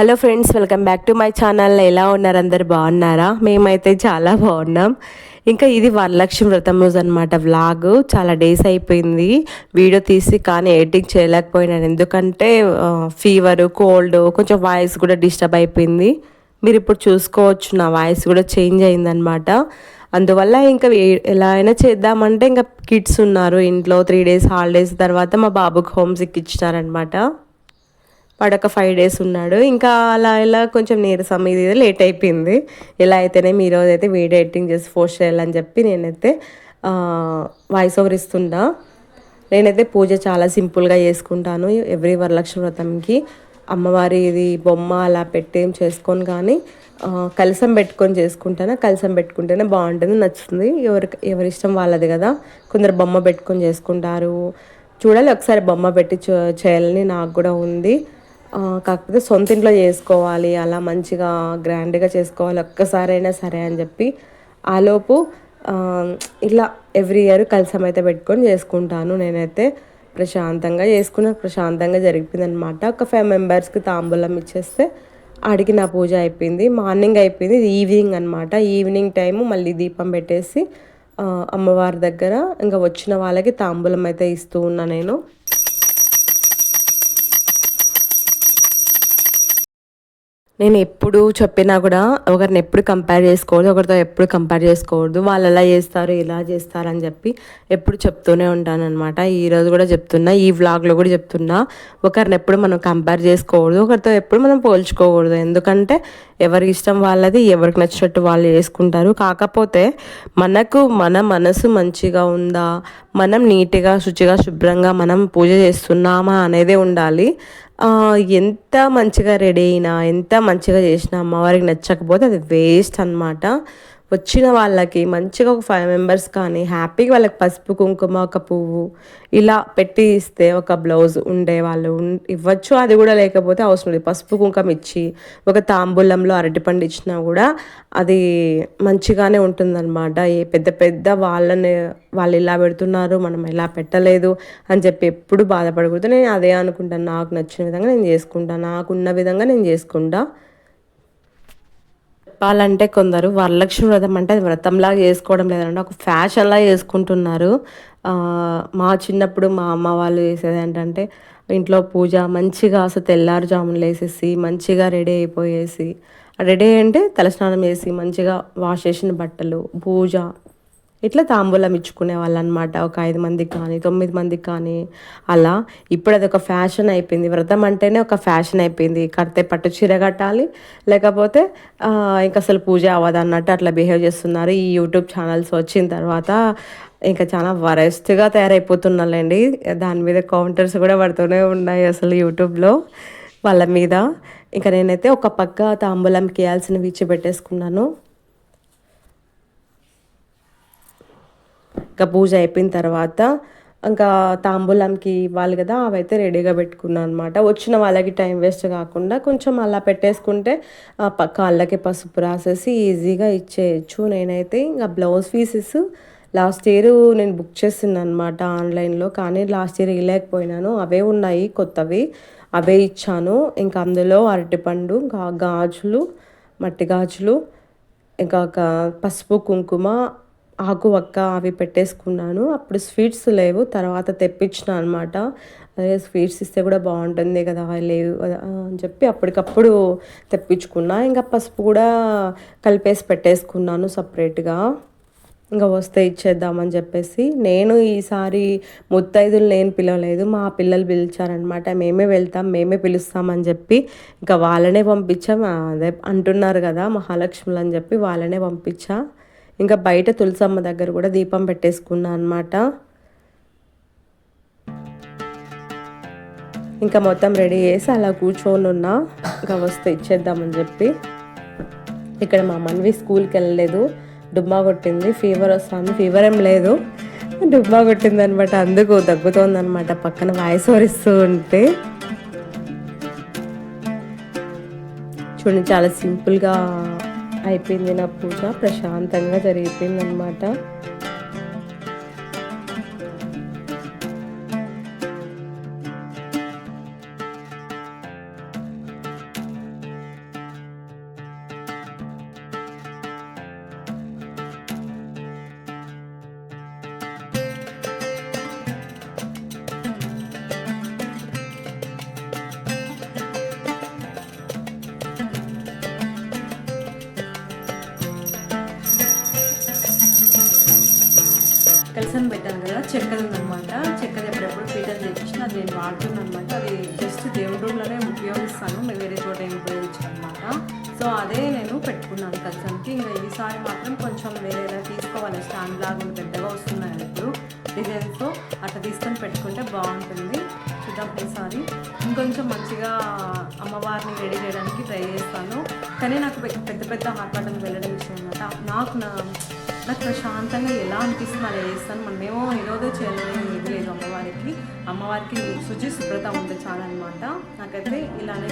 Hello friends welcome back to my channel. ఎలా ఉన్నారు అందరు? బాగున్నారా? మేమైతే చాలా బాగున్నాం. ఇంకా ఇది వరలక్ష్మి వ్రతం రోజు అనమాట వ్లాగ్. చాలా డేస్ అయిపోయింది. వీడియో తీసి కానీ ఎడిటింగ్ చేయలేకపోయినాను. ఎందుకంటే ఫీవర్ కోల్డ్ కొంచెం వాయిస్ కూడా డిస్టర్బ్ అయిపోయింది. మీరు ఇప్పుడు చూసుకోవచ్చు నా వాయిస్ కూడా చేంజ్ అయిందనమాట అందువల్ల ఇంకా ఎలా అయినా చేద్దామంటే ఇంకా కిడ్స్ ఉన్నారు. ఇంట్లో త్రీ డేస్ హాలిడేస్ తర్వాత మా బాబుకి హోమ్ సిక్ ఇచ్చినారనమాట వాడు ఒక ఫైవ్ డేస్ ఉన్నాడు. ఇంకా అలా ఇలా కొంచెం నీరసం ఇది ఇది లేట్ అయిపోయింది. ఇలా అయితేనే మీ అయితే వీడియో ఎడిటింగ్ చేసి పోస్ట్ చేయాలని చెప్పి నేనైతే వాయిస్ ఓవర్ ఇస్తున్నా. నేనైతే పూజ చాలా సింపుల్గా చేసుకుంటాను. ఎవ్రీ వరలక్ష్మి వ్రతంకి అమ్మవారి ఇది బొమ్మ అలా పెట్టి ఏం చేసుకొని కానీ కలసం పెట్టుకొని చేసుకుంటాను. కలసం పెట్టుకుంటేనే బాగుంటుంది నచ్చుతుంది. ఎవరి ఎవరి ఇష్టం వాళ్ళది కదా. కొందరు బొమ్మ పెట్టుకొని చేసుకుంటారు. చూడాలి ఒకసారి బొమ్మ పెట్టి చేయాలని నాకు కూడా ఉంది. కాకపోతే సొంత ఇంట్లో చేసుకోవాలి అలా మంచిగా గ్రాండ్గా చేసుకోవాలి ఒక్కసారైనా సరే అని చెప్పి ఆలోపు ఇలా ఎవ్రీ ఇయర్ కలసం అయితే పెట్టుకొని చేసుకుంటాను నేనైతే. ప్రశాంతంగా చేసుకున్న ప్రశాంతంగా జరిగిపోయిందనమాట ఒక ఫైవ్ మెంబర్స్కి తాంబూలం ఇచ్చేస్తే ఆడికి నా పూజ అయిపోయింది. మార్నింగ్ అయిపోయింది ఈవినింగ్ అనమాట ఈవినింగ్ టైము మళ్ళీ దీపం పెట్టేసి అమ్మవారి దగ్గర ఇంకా వచ్చిన వాళ్ళకి తాంబూలం అయితే ఇస్తూ ఉన్నా నేను. నేను ఎప్పుడు చెప్పినా కూడా ఒకరిని ఎప్పుడు కంపేర్ చేసుకోవద్దు ఒకరితో ఎప్పుడు కంపేర్ చేసుకోవద్దు. వాళ్ళు ఎలా చేస్తారు ఇలా చేస్తారు అని చెప్పి ఎప్పుడు చెప్తూనే ఉంటాను అనమాట ఈ రోజు కూడా చెప్తున్నా ఈ వ్లాగ్లో కూడా చెప్తున్నా ఒకరిని ఎప్పుడు మనం కంపేర్ చేసుకోకూడదు ఒకరితో ఎప్పుడు మనం పోల్చుకోకూడదు. ఎందుకంటే ఎవరి ఇష్టం వాళ్ళది ఎవరికి నచ్చినట్టు వాళ్ళు చేసుకుంటారు. కాకపోతే మనకు మన మనసు మంచిగా ఉందా మనం నీట్గా శుచిగా శుభ్రంగా మనం పూజ చేస్తున్నామా అనేదే ఉండాలి. ఎంత మంచిగా రెడీ అయినా ఎంత మంచిగా చేసినా అమ్మవారికి నచ్చకపోతే అది వేస్ట్ అన్నమాట. వచ్చిన వాళ్ళకి మంచిగా ఒక ఫైవ్ మెంబర్స్ కానీ హ్యాపీగా వాళ్ళకి పసుపు కుంకుమ ఒక పువ్వు ఇలా పెట్టి ఇస్తే ఒక బ్లౌజ్ ఉండే వాళ్ళు ఇవ్వచ్చు. అది కూడా లేకపోతే అవసరం లేదు. పసుపు కుంకుమ ఇచ్చి ఒక తాంబూలంలో అరటిపండు ఇచ్చినా కూడా అది మంచిగానే ఉంటుందన్నమాట. ఏ పెద్ద పెద్ద వాళ్ళని వాళ్ళు ఇలా పెడుతున్నారు మనం ఇలా పెట్టలేదు అని చెప్పి ఎప్పుడు బాధపడకూడదు. నేను అదే అనుకుంటాను నాకు నచ్చిన విధంగా నేను చేసుకుంటాను నాకున్న విధంగా నేను చేసుకుంటా. చెప్పాలంటే కొందరు వరలక్ష్మి వ్రతం అంటే అది వ్రతంలాగా చేసుకోవడం లేదంటే ఒక ఫ్యాషన్లా చేసుకుంటున్నారు. మా చిన్నప్పుడు మా అమ్మ వాళ్ళు చేసేది ఏంటంటే ఇంట్లో పూజ మంచిగా అసలు తెల్లారుజాములు వేసేసి మంచిగా రెడీ అయిపోయేసి రెడీ అంటే తలస్నానం చేసి మంచిగా వాష్ చేసిన బట్టలు పూజ ఇట్లా తాంబూలం ఇచ్చుకునే వాళ్ళు అనమాట ఒక ఐదు మందికి కానీ తొమ్మిది మందికి కానీ. అలా ఇప్పుడు అది ఒక ఫ్యాషన్ అయిపోయింది. వ్రతం అంటేనే ఒక ఫ్యాషన్ అయిపోయింది. కడితే పట్టు చీర కట్టాలి. లేకపోతే ఇంకా అసలు పూజ అవ్వదు అన్నట్టు అట్లా బిహేవ్ చేస్తున్నారు. ఈ యూట్యూబ్ ఛానల్స్ వచ్చిన తర్వాత ఇంకా చాలా వరస్తుగా తయారైపోతున్నారండి దాని మీద కౌంటర్స్ కూడా పడుతూనే ఉన్నాయి అసలు యూట్యూబ్లో. వాళ్ళ మీద. ఇంకా నేనైతే ఒక పక్క తాంబూలంకి వేయాల్సినవి ఇచ్చి పెట్టేసుకున్నాను ఇంకా పూజ అయిపోయిన తర్వాత ఇంకా తాంబూలంకి ఇవ్వాలి కదా అవైతే రెడీగా పెట్టుకున్నాను అనమాట వచ్చిన వాళ్ళకి టైం వేస్ట్ కాకుండా కొంచెం అలా పెట్టేసుకుంటే ప- కాళ్ళకి పసుపు రాసేసి ఈజీగా ఇచ్చేయచ్చు. నేనైతే ఇంకా బ్లౌజ్ పీసెస్ లాస్ట్ ఇయర్ నేను బుక్ చేసింది అనమాట ఆన్లైన్లో కానీ లాస్ట్ ఇయర్ ఇవ్వలేకపోయినాను అవే ఉన్నాయి కొత్తవి. అవే ఇచ్చాను. ఇంకా అందులో అరటిపండు గాజులు మట్టి గాజులు ఇంకా ఒక పసుపు కుంకుమ ఆకు వక్క అవి పెట్టేసుకున్నాను. అప్పుడు స్వీట్స్ లేవు తర్వాత తెప్పించిన అనమాట అదే స్వీట్స్ ఇస్తే కూడా బాగుంటుంది కదా లేవు కదా అని చెప్పి అప్పటికప్పుడు తెప్పించుకున్నా. ఇంకా పసుపు కూడా కలిపేసి పెట్టేసుకున్నాను సపరేట్గా. ఇంకా వస్తే ఇచ్చేద్దామని చెప్పేసి. నేను ఈసారి ముత్తైదులు నేను పిలవలేదు మా పిల్లలు పిలిచారనమాట మేమే వెళ్తాం మేమే పిలుస్తామని చెప్పి. ఇంకా వాళ్ళనే పంపించాం అదే అంటున్నారు కదా మహాలక్ష్ములు అని చెప్పి వాళ్ళనే పంపించా. ఇంకా బయట తులసమ్మ దగ్గర కూడా దీపం పెట్టేసుకున్నా అనమాట ఇంకా మొత్తం రెడీ చేసి అలా కూర్చొని ఉన్నా. ఇంకా వస్తే ఇచ్చేద్దామని చెప్పి. ఇక్కడ మా మన్వి స్కూల్కి వెళ్ళలేదు. డుమ్మా కొట్టింది. ఫీవర్ వస్తుంది. ఫీవర్ ఏం లేదు. డుబ్బా కొట్టింది అనమాట అందుకు దగ్గుతోంది అనమాట పక్కన వాయిస్ వరిస్తూ ఉంటే. చూడండి చాలా సింపుల్గా అయిపోయింది నా పూజ. ప్రశాంతంగా జరిగిపోయింది అనమాట చెక్కది ఉందన్నమాట చెక్కది ఎప్పుడెప్పుడు పీటర్ తెప్పించిన అది నేను వాడుతున్నాను అనమాట అది జస్ట్ దేవుడి రూమ్లోనే ఉపయోగిస్తాను వేరే చోట ఏం ఉపయోగించాను అనమాట సో అదే నేను పెట్టుకున్నాను కలిసానికి ఇంకా ఈసారి మాత్రం కొంచెం వేరే ఏదైనా తీసుకోవాలి. స్టాండ్ లాగా పెద్దగా వస్తున్నాయి ఇప్పుడు డిజైన్స్తో అట్లా తీసుకొని పెట్టుకుంటే బాగుంటుంది. చూద్దాం ఈసారి. ఇంకొంచెం మంచిగా అమ్మవారిని రెడీ చేయడానికి ట్రై చేస్తాను. కానీ నాకు పెద్ద పెద్ద పెద్ద హాట్ బటన్ వెళ్ళడం ఇష్టం అనమాట. నాకు నా నాకు ప్రశాంతంగా ఎలా అనిపిస్తుంది అలా చేస్తాను. మనమేమో ఏదోదో చేయాలని ఏది లేదు అమ్మవారికి. అమ్మవారికి శుచి శుభ్రత ఉంటే చాలన్నమాట. నాకైతే ఇలానే